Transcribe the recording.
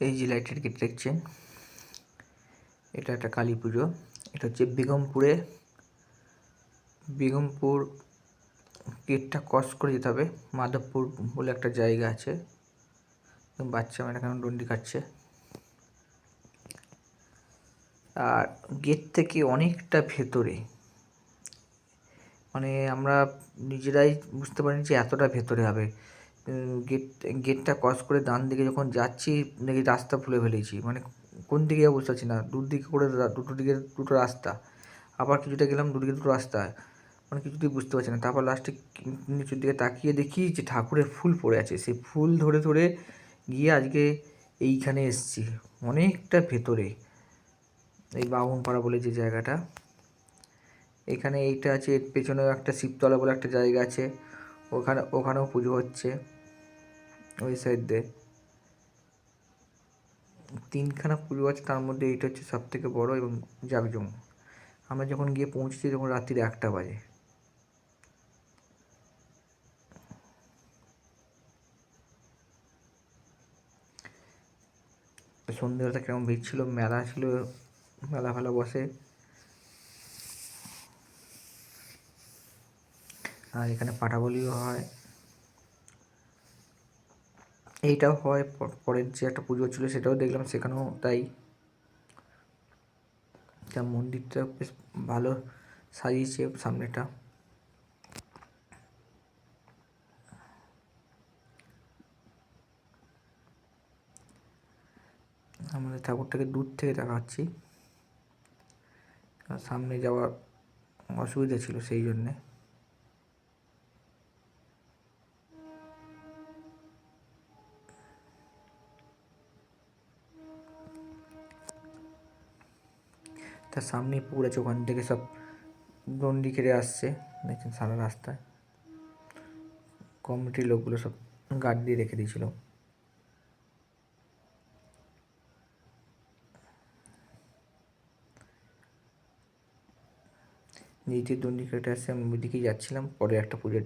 এই যে লাইটের গেট দেখছেন, এটা একটা কালী পুজো। এটা হচ্ছে বেগমপুরে। বেগমপুর গেটটা ক্রস করে যেতে হবে। মাধবপুর বলে একটা জায়গা আছে। বাচ্চা মেয়েটা কেমন ডন্ডি কাটছে আর গেট থেকে অনেকটা ভেতরে মানে আমরা নিজেরাই বুঝতে পারিনি যে এতটা ভেতরে হবে। গেট গেটটা ক্রস করে ডান দিকে যখন যাচ্ছি, দেখি রাস্তা ভুলে ফেলেছি। মানে কোন দিকে যাব বুঝতে পারছি না। দুদিকে করে দুটো দিকে দুটো রাস্তা। আবার কিছুটা গেলাম দুদিকে দুটো রাস্তা। মানে কিছুতেই বুঝতে পারছি না। তারপর লাস্টে নিচের দিকে তাকিয়ে দেখি যে ঠাকুরের ফুল পড়ে আছে। সেই ফুল ধরে ধরে গিয়ে আজকে এইখানে এসছি। অনেকটা ভেতরে। এই বামুনপাড়া বলে যে জায়গাটা। এখানে এইটা আছে, এর পেছনেও একটা শিবতলা বলে একটা জায়গা আছে। ওখানে, ওখানেও পুজো হচ্ছে। ওই সাইড দিয়ে। তিনখানা পুজো আছে তার মধ্যে এইটা হচ্ছে সব থেকে বড় এবং জাঁকজমক। আমরা যখন গিয়ে পৌঁছেছি তখন রাত্রির একটা বাজে। সন্ধ্যেবেলা কেমন ভিড় ছিল, মেলা ছিল, মেলা ফেলা বসে। আর এখানে পাঠাবলিও হয়। এইটাও হয় পরের যে একটা পুজো ছিল সেটাও দেখলাম, সেখানেও তাই। তা মন্দিরটা বেশ ভালো সাজিয়েছে সামনেটা। আমাদের ঠাকুরটাকে দূর থেকে দেখাচ্ছি। সামনে যাওয়ার অসুবিধা ছিল সেই জন্যে। তার সামনেই পুকুর আছে, ওখান থেকে সব গন্ডি কেটে আসছে। দেখছেন সারা রাস্তায়। কমিটির লোকগুলো সব গার্ড দিয়ে রেখে দিয়েছিল। নিচে দণ্ডি কেটে আসছে, আমি ওইদিকেই যাচ্ছিলাম, পরে একটা পুজোর